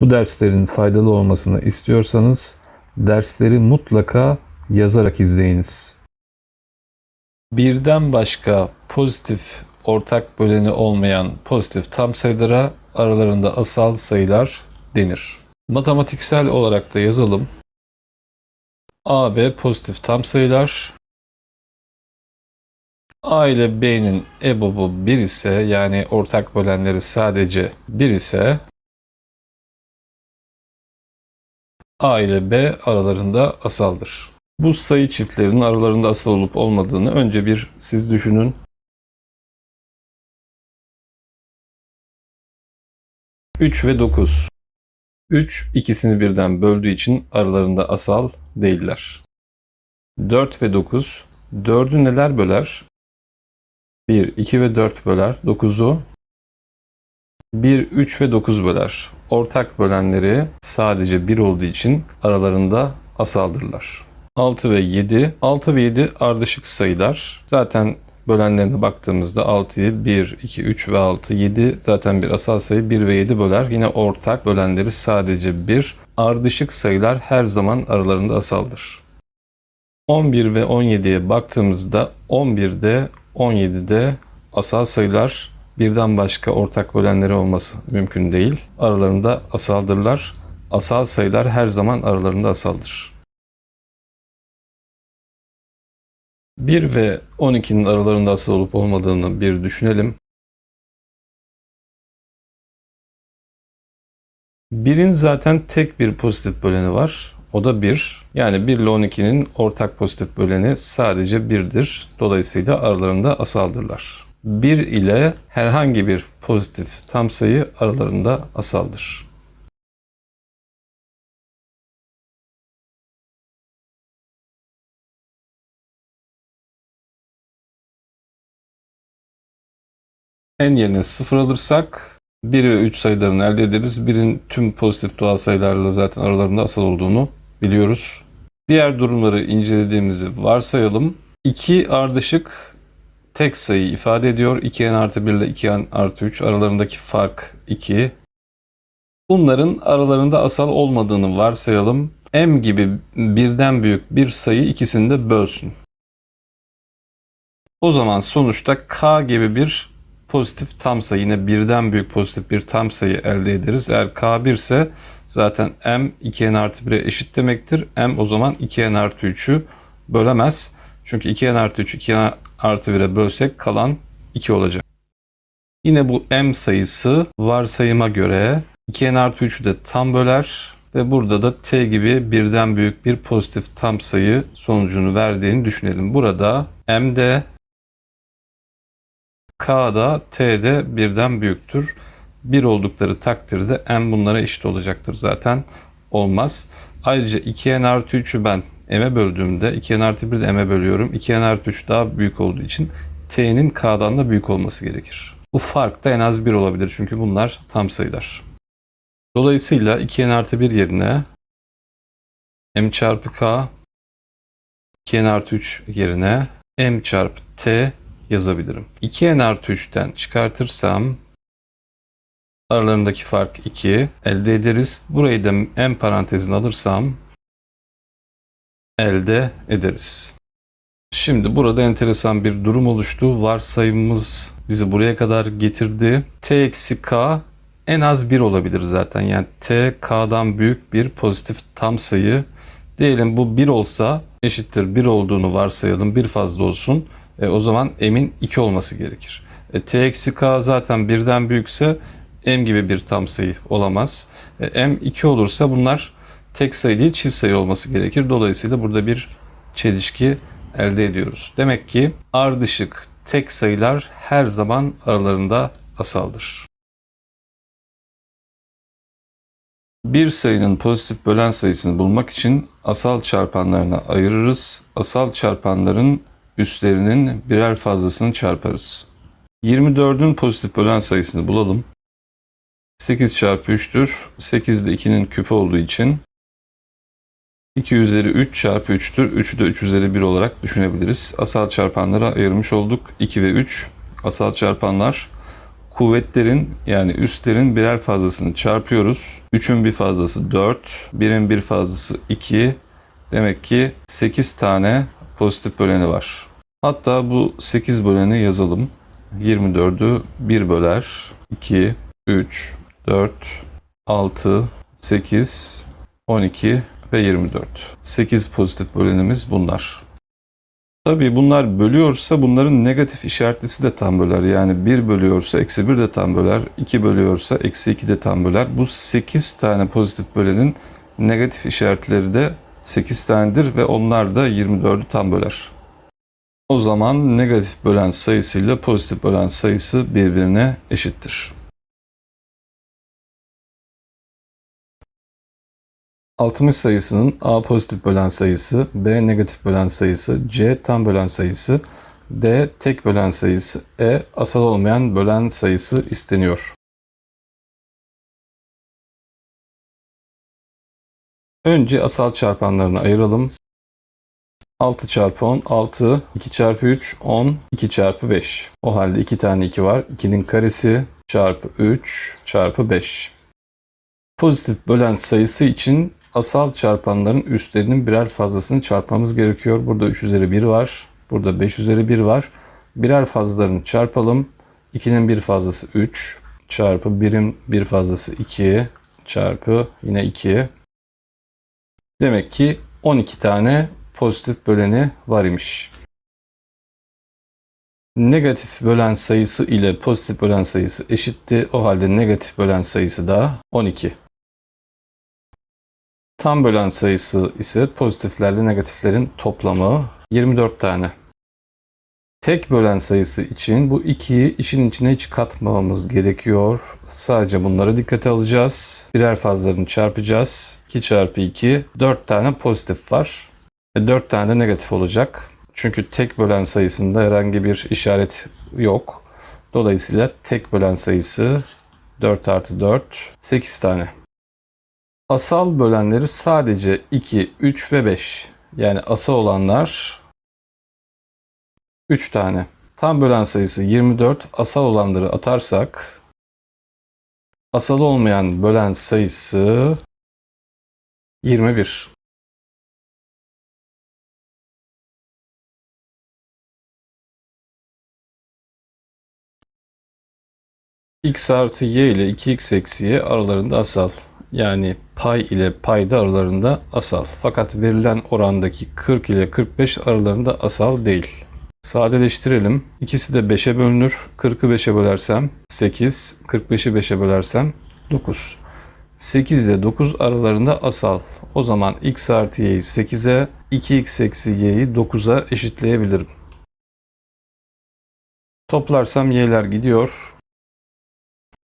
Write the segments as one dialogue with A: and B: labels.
A: Bu derslerin faydalı olmasını istiyorsanız dersleri mutlaka yazarak izleyiniz. Birden başka pozitif ortak böleni olmayan pozitif tam sayılara aralarında asal sayılar denir. Matematiksel olarak da yazalım. AB pozitif tam sayılar. A ile B'nin EBOB'u 1 ise yani ortak bölenleri sadece 1 ise A ile B aralarında asaldır. Bu sayı çiftlerinin aralarında asal olup olmadığını önce bir siz düşünün. Üç ve 9. 3 ikisini birden böldüğü için aralarında asal değiller. 4 ve 9. 4'ü neler böler? 1, 2 ve 4 böler. 9'u 1, 3 ve 9 böler. Ortak bölenleri sadece 1 olduğu için aralarında asaldırlar. 6 ve 7. 6 ve 7 ardışık sayılar. Zaten bölenlerine baktığımızda 6'yı 1, 2, 3 ve 6, 7 zaten bir asal sayı 1 ve 7 böler. Yine ortak bölenleri sadece 1. Ardışık sayılar her zaman aralarında asaldır. 11 ve 17'ye baktığımızda 11'de 17'de asal sayılar birden başka ortak bölenleri olması mümkün değil. Aralarında asaldırlar. Asal sayılar her zaman aralarında asaldır. 1 ve 12'nin aralarında asal olup olmadığını bir düşünelim. 1'in zaten tek bir pozitif böleni var. O da 1. Yani 1 ile 12'nin ortak pozitif böleni sadece 1'dir. Dolayısıyla aralarında asaldırlar. 1 ile herhangi bir pozitif tam sayı aralarında asaldır. En yerine 0 alırsak 1 ve 3 sayılarını elde ederiz. 1'in tüm pozitif doğal sayılarla zaten aralarında asal olduğunu biliyoruz. Diğer durumları incelediğimizi varsayalım. 2 ardışık tek sayı ifade ediyor. 2n artı 1 ile 2n artı 3 aralarındaki fark 2. Bunların aralarında asal olmadığını varsayalım. m gibi birden büyük bir sayı ikisini de bölsün. O zaman sonuçta k gibi bir pozitif tam sayı yine birden büyük pozitif bir tam sayı elde ederiz. Eğer k 1 ise zaten m 2n artı 1'e eşit demektir. m o zaman 2n artı 3'ü bölemez. Çünkü 2n artı 3 2n artı 1'e bölsek kalan 2 olacak. Yine bu m sayısı varsayıma göre 2n artı 3'ü de tam böler ve burada da t gibi birden büyük bir pozitif tam sayı sonucunu verdiğini düşünelim. Burada m de k da t de birden büyüktür. 1 oldukları takdirde m bunlara eşit olacaktır zaten. Olmaz. Ayrıca 2n artı 3'ü ben m'e böldüğümde 2n artı 1'i de m'e bölüyorum. 2n artı 3 daha büyük olduğu için t'nin k'dan da büyük olması gerekir. Bu fark da en az 1 olabilir çünkü bunlar tam sayılar. Dolayısıyla 2n artı 1 yerine m çarpı k 2n artı 3 yerine m çarpı t yazabilirim. 2n artı 3'ten çıkartırsam aralarındaki fark 2 elde ederiz. Burayı da m parantezine alırsam elde ederiz. Şimdi burada enteresan bir durum oluştu. Varsayımımız bizi buraya kadar getirdi. t eksi k en az 1 olabilir zaten. Yani t k'dan büyük bir pozitif tam sayı. Diyelim bu 1 olsa eşittir 1 olduğunu varsayalım. Bir fazla olsun. E, o zaman m'in 2 olması gerekir. E, t eksi k zaten birden büyükse m gibi bir tam sayı olamaz. E, m 2 olursa bunlar tek sayı değil çift sayı olması gerekir. Dolayısıyla burada bir çelişki elde ediyoruz. Demek ki ardışık tek sayılar her zaman aralarında asaldır. Bir sayının pozitif bölen sayısını bulmak için asal çarpanlarına ayırırız. Asal çarpanların üstlerinin birer fazlasını çarparız. 24'ün pozitif bölen sayısını bulalım. 8 çarpı 3'tür. 8 de 2'nin küpü olduğu için 2 üzeri 3 çarpı 3'tür. 3'ü de 3 üzeri 1 olarak düşünebiliriz. Asal çarpanlara ayırmış olduk. 2 ve 3 asal çarpanlar. Kuvvetlerin yani üstlerin birer fazlasını çarpıyoruz. 3'ün bir fazlası 4, 1'in bir fazlası 2. Demek ki 8 tane pozitif böleni var. Hatta bu 8 böleni yazalım. 24'ü 1 böler. 2, 3, 4, 6, 8, 12 ve 24. 8 pozitif bölenimiz bunlar. Tabii bunlar bölüyorsa bunların negatif işaretlisi de tam böler. Yani 1 bölüyorsa eksi 1 de tam böler. 2 bölüyorsa eksi 2 de tam böler. Bu 8 tane pozitif bölenin negatif işaretleri de 8 tanedir ve onlar da 24'ü tam böler. O zaman negatif bölen sayısıyla pozitif bölen sayısı birbirine eşittir. 60 sayısının A pozitif bölen sayısı, B negatif bölen sayısı, C tam bölen sayısı, D tek bölen sayısı, E asal olmayan bölen sayısı isteniyor. Önce asal çarpanlarını ayıralım. 6 çarpı 10, 6, 2 çarpı 3, 10, 2 çarpı 5. O halde 2 tane 2 var. 2'nin karesi çarpı 3 çarpı 5. Pozitif bölen sayısı için asal çarpanların üstlerinin birer fazlasını çarpmamız gerekiyor. Burada 3 üzeri 1 var. Burada 5 üzeri 1 var. Birer fazlalarını çarpalım. 2'nin bir fazlası 3 çarpı 1'in bir fazlası 2 çarpı yine 2. Demek ki 12 tane pozitif böleni var imiş. Negatif bölen sayısı ile pozitif bölen sayısı eşitti. O halde negatif bölen sayısı da 12. Tam bölen sayısı ise pozitiflerle negatiflerin toplamı 24 tane. Tek bölen sayısı için bu 2'yi işin içine hiç katmamamız gerekiyor. Sadece bunları dikkate alacağız. Birer fazlarını çarpacağız. 2 çarpı 2 4 tane pozitif var. Ve 4 tane de negatif olacak. Çünkü tek bölen sayısında herhangi bir işaret yok. Dolayısıyla tek bölen sayısı 4 artı 4 8 tane. Asal bölenleri sadece 2, 3 ve 5. Yani asal olanlar 3 tane. Tam bölen sayısı 24. Asal olanları atarsak asal olmayan bölen sayısı 21. x artı y ile 2x eksi y aralarında asal. Yani pay ile payda aralarında asal. Fakat verilen orandaki 40 ile 45 aralarında asal değil. Sadeleştirelim. İkisi de 5'e bölünür. 40'ı 5'e bölersem 8, 45'i 5'e bölersem 9. 8 ile 9 aralarında asal. O zaman x artı y'yi 8'e, 2x eksi y'yi 9'a eşitleyebilirim. Toplarsam y'ler gidiyor.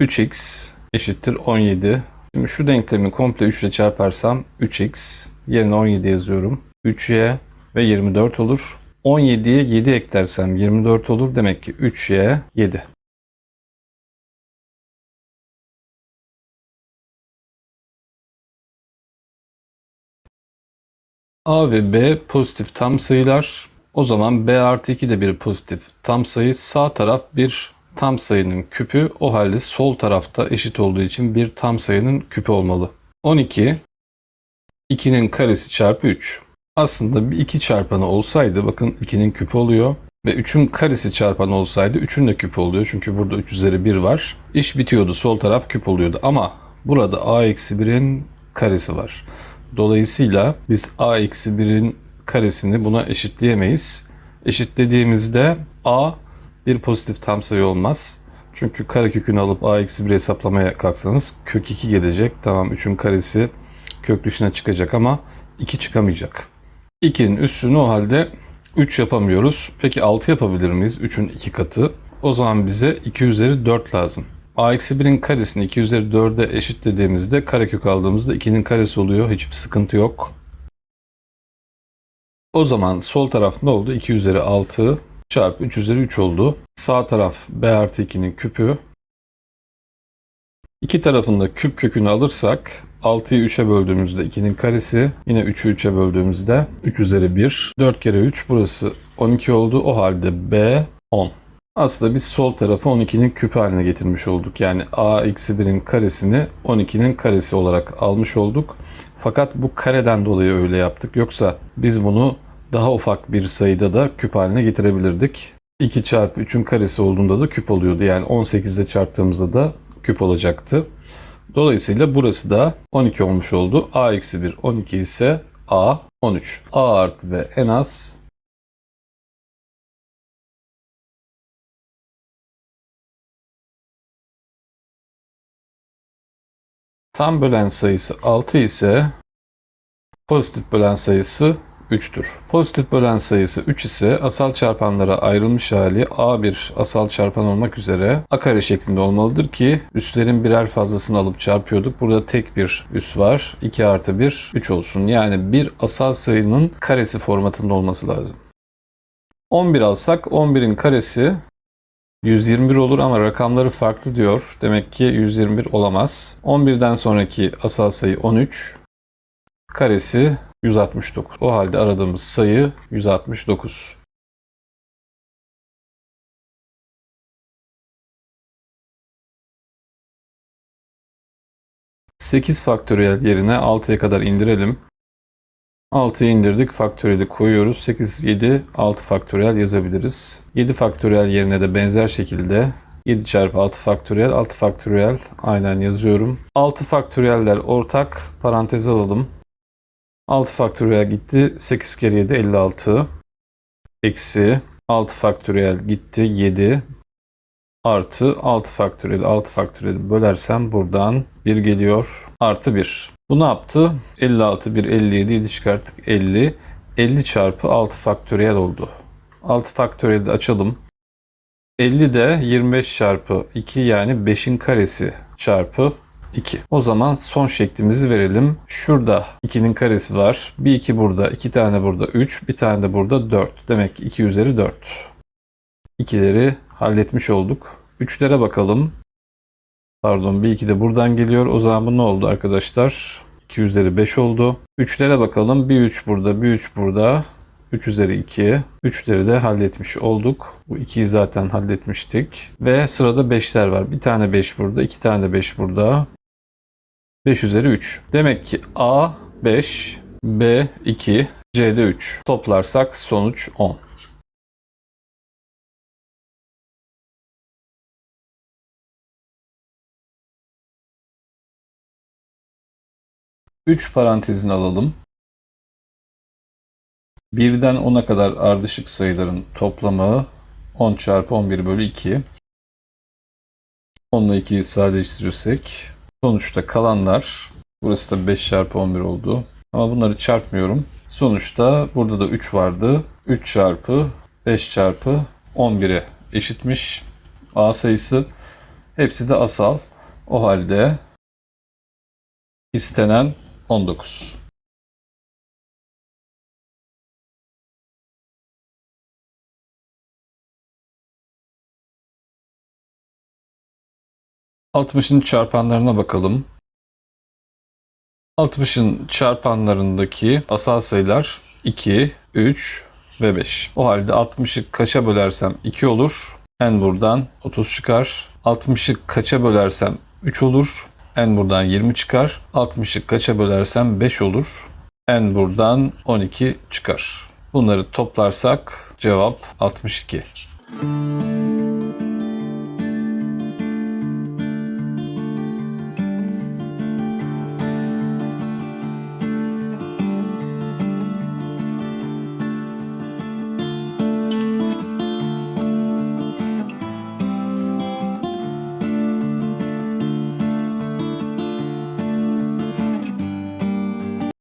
A: 3x eşittir 17. Şimdi şu denklemi komple 3 ile çarparsam 3x yerine 17 yazıyorum. 3y ve 24 olur. 17'ye 7 eklersem 24 olur. Demek ki 3y 7. A ve B pozitif tam sayılar. O zaman B artı 2 de bir pozitif tam sayı. Sağ taraf bir tam sayının küpü. O halde sol tarafta eşit olduğu için bir tam sayının küpü olmalı. 12 2'nin karesi çarpı 3. Aslında bir 2 çarpanı olsaydı bakın 2'nin küpü oluyor. Ve 3'ün karesi çarpanı olsaydı 3'ün de küpü oluyor. Çünkü burada 3 üzeri 1 var. İş bitiyordu. Sol taraf küp oluyordu. Ama burada a eksi 1'in karesi var. Dolayısıyla biz a eksi 1'in karesini buna eşitleyemeyiz. Eşitlediğimizde a bir pozitif tam sayı olmaz. Çünkü karekökünü alıp a eksi 1 hesaplamaya kalksanız kök 2 gelecek. Tamam 3'ün karesi kök dışına çıkacak ama 2 çıkamayacak. 2'nin üstünü o halde 3 yapamıyoruz. Peki 6 yapabilir miyiz? 3'ün 2 katı. O zaman bize 2 üzeri 4 lazım. a eksi 1'in karesini 2 üzeri 4'e eşitlediğimizde karekök aldığımızda 2'nin karesi oluyor. Hiçbir sıkıntı yok. O zaman sol taraf ne oldu? 2 üzeri 6 çarpı 3 üzeri 3 oldu. Sağ taraf b artı 2'nin küpü. İki tarafında küp kökünü alırsak 6'yı 3'e böldüğümüzde 2'nin karesi. Yine 3'ü 3'e böldüğümüzde 3 üzeri 1. 4 kere 3 burası 12 oldu. O halde b 10. Aslında biz sol tarafı 12'nin küpü haline getirmiş olduk. Yani a eksi 1'in karesini 12'nin karesi olarak almış olduk. Fakat bu kareden dolayı öyle yaptık. Yoksa biz bunu daha ufak bir sayıda da küp haline getirebilirdik. 2 çarpı 3'ün karesi olduğunda da küp oluyordu. Yani 18'de çarptığımızda da küp olacaktı. Dolayısıyla burası da 12 olmuş oldu. a eksi 1 12 ise a 13. a artı b en az Tam bölen sayısı 6 ise pozitif bölen sayısı 3'tür. Pozitif bölen sayısı 3 ise asal çarpanlara ayrılmış hali A bir asal çarpan olmak üzere a kare şeklinde olmalıdır ki üslerin birer fazlasını alıp çarpıyorduk. Burada tek bir üs var. 2 artı 1 3 olsun. Yani bir asal sayının karesi formatında olması lazım. 11 alsak 11'in karesi 121 olur ama rakamları farklı diyor. Demek ki 121 olamaz. 11'den sonraki asal sayı 13. Karesi 169. O halde aradığımız sayı 169. Sekiz faktöriyel yerine 6'ya kadar indirelim. 6'yı indirdik. Faktöriyeli koyuyoruz. 8, 7, 6 faktöriyel yazabiliriz. 7 faktöriyel yerine de benzer şekilde 7 çarpı 6 faktöriyel, 6 faktöriyel aynen yazıyorum. 6 faktöriyeller ortak. Parantez alalım. 6 faktöriyel gitti. 8 kere 7 56. Eksi 6 faktöriyel gitti. 7 artı 6 faktöriyel 6 faktöriyel bölersem buradan 1 geliyor. Artı 1. Bu ne yaptı? 56, 1, 57, 7 çıkarttık 50. 50 çarpı 6 faktöriyel oldu. 6 faktöriyeli açalım. 50 de 25 çarpı 2 yani 5'in karesi çarpı 2. O zaman son şeklimizi verelim. Şurada 2'nin karesi var. Bir 2 burada, 2 tane burada 3, bir tane de burada 4. Demek ki 2 üzeri 4. 2'leri halletmiş olduk. 3'lere bakalım. Pardon bir 2 de buradan geliyor. O zaman bu ne oldu arkadaşlar? 2 üzeri 5 oldu. 3'lere bakalım. Bir 3 burada, bir 3 burada. 3 üzeri 2. 3'leri de halletmiş olduk. Bu 2'yi zaten halletmiştik. Ve sırada 5'ler var. Bir tane 5 burada, iki tane de 5 burada. 5 üzeri 3. Demek ki A 5, B 2, C'de 3. Toplarsak sonuç 10. 3 parantezini alalım. 1'den 10'a kadar ardışık sayıların toplamı 10 çarpı 11 bölü 2. 10 ile 2'yi sadeleştirirsek sonuçta kalanlar burası da 5 çarpı 11 oldu. Ama bunları çarpmıyorum. Sonuçta burada da 3 vardı. 3 çarpı 5 çarpı 11'e eşitmiş. A sayısı. Hepsi de asal. O halde istenen 19. Altmışın çarpanlarına bakalım. 60'ın çarpanlarındaki asal sayılar 2, 3 ve 5. O halde 60'ı kaça bölersem 2 olur. En buradan 30 çıkar. 60'ı kaça bölersem 3 olur. En buradan 20 çıkar. 60'ı kaça bölersem 5 olur. En buradan 12 çıkar. Bunları toplarsak cevap 62.